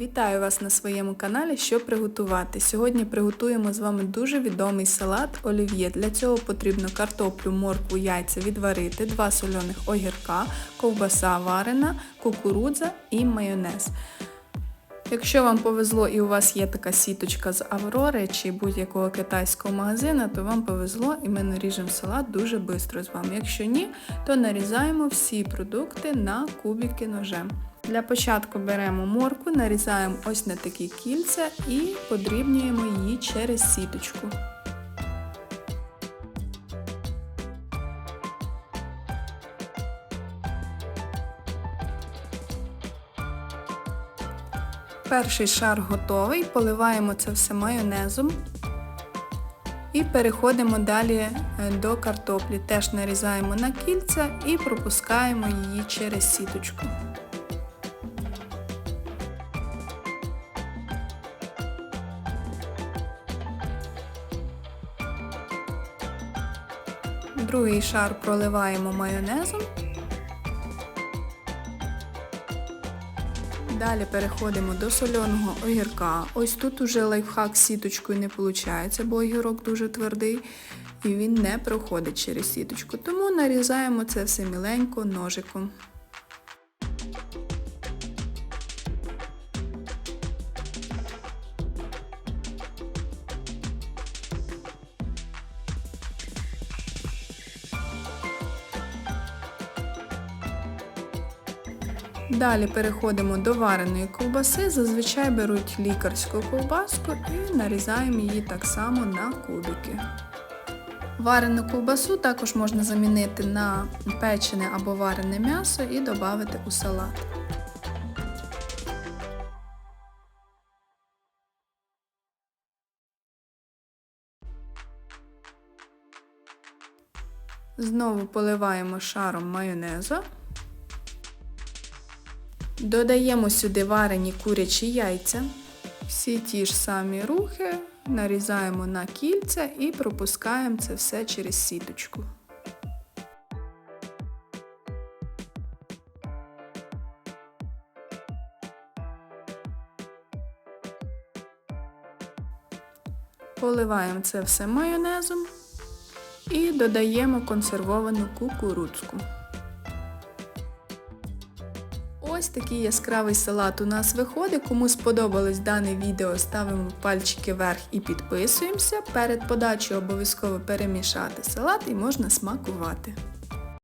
Вітаю вас на своєму каналі Що приготувати. Сьогодні приготуємо з вами дуже відомий салат олів'є. Для цього потрібно картоплю, моркву, яйця відварити, 2 соляних огірка, ковбаса варена, кукурудза і майонез. Якщо вам повезло і у вас є така сіточка з Аврори чи будь-якого китайського магазину, то вам повезло і ми наріжемо салат дуже швидко з вами. Якщо ні, то нарізаємо всі продукти на кубики ножем. Для початку беремо моркву, нарізаємо ось на такі кільця і подрібнюємо її через сіточку. Перший шар готовий, поливаємо це все майонезом. І переходимо далі е, до картоплі. Теж нарізаємо на кільця і пропускаємо її через сіточку. Другий шар проливаємо майонезом. Далі переходимо до соляного огірка. Ось тут уже лайфхак з сіточкою не виходить, бо огірок дуже твердий і він не проходить через сіточку. Тому нарізаємо це все міленько ножиком. Далі переходимо до вареної ковбаси. Зазвичай беруть лікарську ковбаску і нарізаємо її так само на кубики. Варену ковбасу також можна замінити на печене або варене м'ясо і додати у салат. Знову поливаємо шаром майонезу. Додаємо сюди варені курячі яйця. Всі ті ж самі рухи нарізаємо на кільця і пропускаємо це все через сіточку. Поливаємо це все майонезом і додаємо консервовану кукурудзку. Ось такий яскравий салат у нас виходить. Кому сподобалось дане відео, ставимо пальчики вверх і підписуємося. Перед подачею обов'язково перемішати салат і можна смакувати.